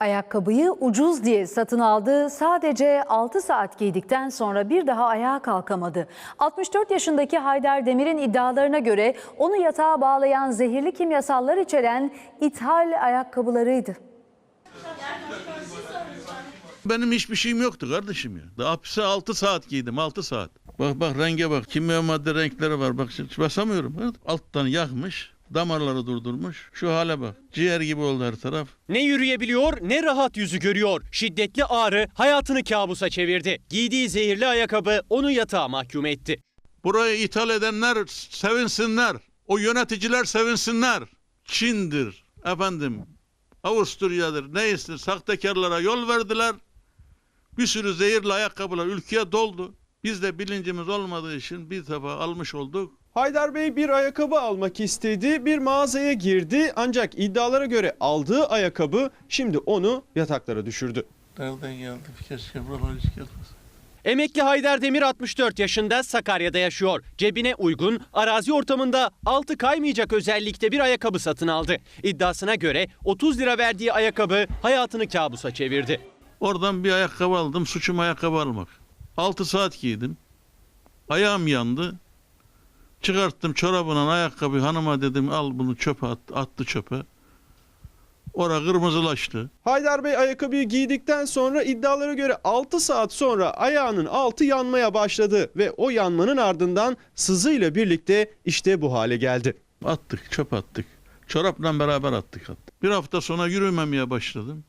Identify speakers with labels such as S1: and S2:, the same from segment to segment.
S1: Ayakkabıyı ucuz diye satın aldı. Sadece 6 saat giydikten sonra bir daha ayağa kalkamadı. 64 yaşındaki Haydar Demir'in iddialarına göre onu yatağa bağlayan zehirli kimyasallar içeren ithal ayakkabılarıydı.
S2: Benim hiçbir şeyim yoktu kardeşim ya. Daha hapise 6 saat giydim 6 saat. Bak bak renge bak. Kimya madde renkleri var. Bak basamıyorum. Alttan yakmış. Damarları durdurmuş. Şu hale bak. Ciğer gibi oldu her taraf.
S3: Ne yürüyebiliyor ne rahat yüzü görüyor. Şiddetli ağrı hayatını kabusa çevirdi. Giydiği zehirli ayakkabı onu yatağa mahkum etti.
S2: Burayı ithal edenler sevinsinler. O yöneticiler sevinsinler. Çin'dir efendim. Avusturya'dır. Neyse sahtekarlara yol verdiler. Bir sürü zehirli ayakkabılar ülkeye doldu. Biz de bilincimiz olmadığı için bir defa almış olduk.
S4: Haydar Bey bir ayakkabı almak istedi, bir mağazaya girdi ancak iddialara göre aldığı ayakkabı şimdi onu yataklara düşürdü.
S2: Nereden geldi? Keşke buralar hiç gelmez.
S3: Emekli Haydar Demir 64 yaşında Sakarya'da yaşıyor. Cebine uygun arazi ortamında altı kaymayacak özellikte bir ayakkabı satın aldı. İddiasına göre 30 lira verdiği ayakkabı hayatını kabusa çevirdi.
S2: Oradan bir ayakkabı aldım. Suçum ayakkabı almak. 6 saat giydim. Ayağım yandı. Çıkarttım çorabından ayakkabı hanıma dedim al bunu çöpe at, attı çöpe. Ora kırmızılaştı.
S4: Haydar Bey ayakkabıyı giydikten sonra iddialara göre 6 saat sonra ayağının altı yanmaya başladı ve o yanmanın ardından sızıyla birlikte işte bu hale geldi.
S2: Attık çöp attık. Çorapla beraber attık hatta. Bir hafta sonra yürümemeye başladım.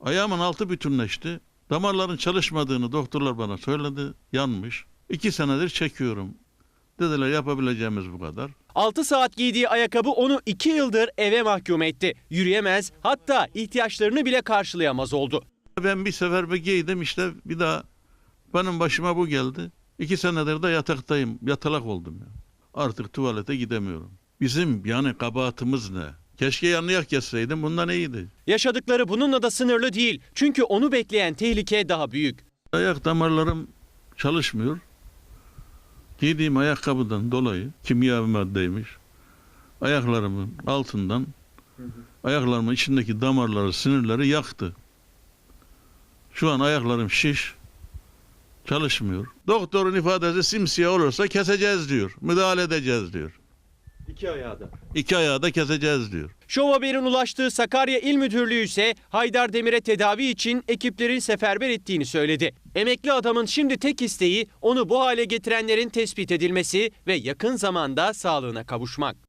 S2: Ayağımın altı bütünleşti. Damarların çalışmadığını doktorlar bana söyledi. Yanmış. İki senedir çekiyorum. Dediler yapabileceğimiz bu kadar.
S3: 6 saat giydiği ayakkabı onu 2 yıldır eve mahkum etti. Yürüyemez hatta ihtiyaçlarını bile karşılayamaz oldu.
S2: Ben bir sefer bir giydim işte bir daha benim başıma bu geldi. İki senedir de yataktayım. Yatalak oldum ya. Artık tuvalete gidemiyorum. Bizim yani kabahatimiz ne? Keşke yanlayak kesseydim bundan iyiydi.
S3: Yaşadıkları bununla da sınırlı değil. Çünkü onu bekleyen tehlike daha büyük.
S2: Ayak damarlarım çalışmıyor. Giydiğim ayakkabıdan dolayı kimya bir maddeymiş. Ayaklarımın altından ayaklarımın içindeki damarları, sinirleri yaktı. Şu an ayaklarım şiş. Çalışmıyor. Doktorun ifadesi simsiyah olursa keseceğiz diyor. Müdahale edeceğiz diyor.
S4: İki ayağı da.
S2: İki ayağı da keseceğiz diyor.
S3: Şov Haber'in ulaştığı Sakarya İl Müdürlüğü ise Haydar Demir'e tedavi için ekiplerin seferber ettiğini söyledi. Emekli adamın şimdi tek isteği onu bu hale getirenlerin tespit edilmesi ve yakın zamanda sağlığına kavuşmak.